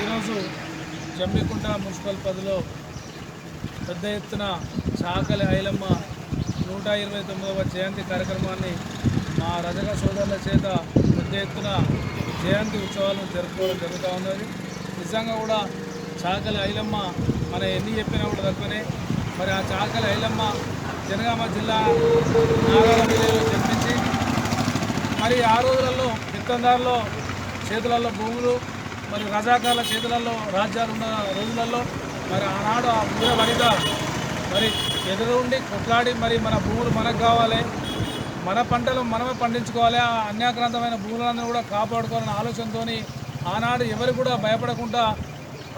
ఈరోజు జమ్మికుంట మున్సిపల్ పదిలో పెద్ద ఎత్తున చాకలి ఐలమ్మ నూట ఇరవై తొమ్మిదవ జయంతి కార్యక్రమాన్ని మా రజక సోదరుల చేత పెద్ద ఎత్తున జయంతి ఉత్సవాలను జరుపుకోవడం జరుగుతూ ఉన్నది. నిజంగా కూడా చాకలి ఐలమ్మ మన ఎన్ని చెప్పినా కూడా తక్కువనే. మరి ఆ చాకలి ఐలమ్మ జనగామ జిల్లా నారాయణ జన్మించి మరి ఆ రోజులలో విత్తందారులో చేతులలో భూములు మరి రజాకార్ల చేతులలో రాజ్యాలు ఉన్న రోజులలో మరి ఆనాడు ఆ ఊర వనిత మరి ఎదురుండి కొట్లాడి మరి మన భూములు మనకు కావాలి మన పంటలు మనమే పండించుకోవాలి ఆ అన్యాక్రాంతమైన భూములను కూడా కాపాడుకోవాలనే ఆలోచనతో ఆనాడు ఎవరు కూడా భయపడకుండా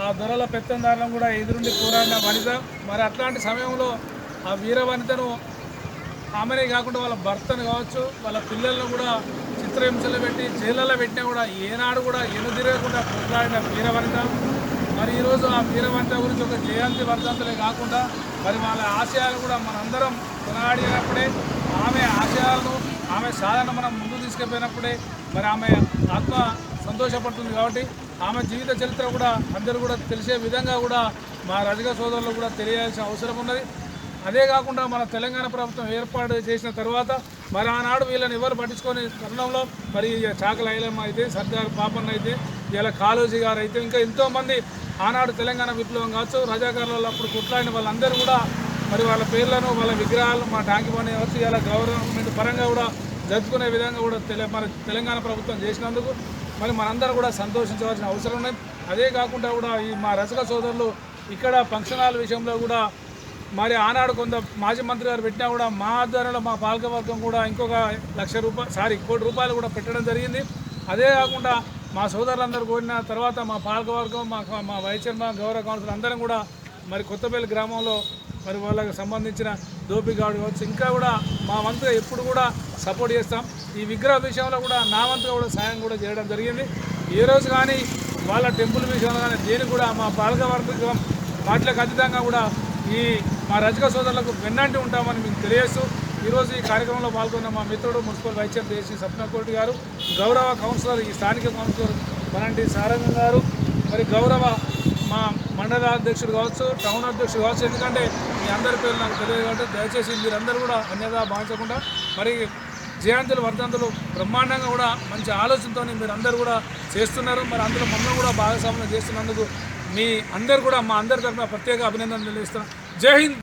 ఆ దొరల పెత్తందారులను కూడా ఎదురుండి పోరాడిన వనిత. మరి అట్లాంటి సమయంలో ఆ వీర వనితను ఆమెనే కాకుండా వాళ్ళ భర్తను కావచ్చు వాళ్ళ పిల్లలను కూడా చిత్రహింసలు పెట్టి జైళ్ళలో పెట్టినా కూడా ఏనాడు కూడా ఎనుదిరగకుండా కొట్లాడిన వీరవనిత మరి ఈరోజు ఆ వీరవనిత గురించి ఒక జయంతి వర్ధంతులే కాకుండా మరి వాళ్ళ ఆశయాలు కూడా మనందరం కొనాడినప్పుడే ఆమె ఆశయాలను ఆమె సాధన మనం ముందుకు తీసుకుపోయినప్పుడే మరి ఆమె ఆత్మ సంతోషపడుతుంది కాబట్టి ఆమె జీవిత చరిత్ర కూడా అందరూ కూడా తెలిసే విధంగా కూడా మా రజక సోదరులు కూడా తెలియాల్సిన అవసరం ఉన్నది. అదే కాకుండా మన తెలంగాణ ప్రభుత్వం ఏర్పాటు చేసిన తర్వాత మరి ఆనాడు వీళ్ళని ఎవరు పట్టించుకొని తరుణంలో మరి చాకల ఐలమ్మ అయితే సర్దార్ పాపన్న అయితే ఇలా కాళోజీ గారు అయితే ఇంకా ఎంతోమంది ఆనాడు తెలంగాణ విప్లవం కావచ్చు రజాకారులు అప్పుడు కుట్లాడిన వాళ్ళందరూ కూడా మరి వాళ్ళ పేర్లను వాళ్ళ విగ్రహాలను మా ట్యాంకి పని కావచ్చు ఇలా గవర్నమెంట్ పరంగా కూడా జరుపుకునే విధంగా కూడా తెల మన తెలంగాణ ప్రభుత్వం చేసినందుకు మరి మనందరం కూడా సంతోషించవలసిన అవసరం ఉన్నది. అదే కాకుండా కూడా ఈ మా రచక సోదరులు ఇక్కడ ఫంక్షన్ హాల్ విషయంలో కూడా మరి ఆనాడు కొంత మాజీ మంత్రి గారు పెట్టినా కూడా మా ఆధ్వర్యంలో మా పాలకవర్గం కూడా ఇంకొక లక్ష రూపాయలు సారీ కోటి రూపాయలు కూడా పెట్టడం జరిగింది. అదే కాకుండా మా సోదరులందరూ కోరిన తర్వాత మా పాలకవర్గం మా మా వైస్ చైర్మన్ గౌరవ కౌన్సిల్ అందరం కూడా మరి కొత్తపల్లి గ్రామంలో మరి వాళ్ళకి సంబంధించిన దోపిగాడు కావచ్చు ఇంకా కూడా మా వంతుగా ఎప్పుడు కూడా సపోర్ట్ చేస్తాం. ఈ విగ్రహ విషయంలో కూడా నా వంతుగా కూడా సాయం కూడా చేయడం జరిగింది. ఏ రోజు కానీ వాళ్ళ టెంపుల్ విషయంలో కానీ దేని కూడా మా పాలకవర్గం వాటికి అతీతంగా కూడా ఈ మా రజక సోదరులకు వెన్నంటి ఉంటామని మీకు తెలియజేస్తూ ఈరోజు ఈ కార్యక్రమంలో పాల్గొన్న మా మిత్రుడు municipal vice chairman Desi Sapnakoti గారు గౌరవ కౌన్సిలర్ ఈ స్థానిక కౌన్సిలర్ మనంటి సారంగం గారు మరి గౌరవ మా మండల అధ్యక్షుడు కావచ్చు టౌన్ అధ్యక్షుడు కావచ్చు ఎందుకంటే మీ అందరి పేర్లు నాకు తెలియదు కాబట్టి దయచేసి మీరందరూ కూడా అన్యదా భావించకుండా మరి జయంతులు వర్ధంతులు బ్రహ్మాండంగా కూడా మంచి ఆలోచనతో మీరు అందరూ కూడా చేస్తున్నారు. మరి అందులో మమ్మల్ని కూడా భాగస్వామ్యం చేస్తున్నందుకు మీ అందరు కూడా మా అందరి తరఫున ప్రత్యేక అభినందనలు తెలియజేస్తున్నాం జై హింద్.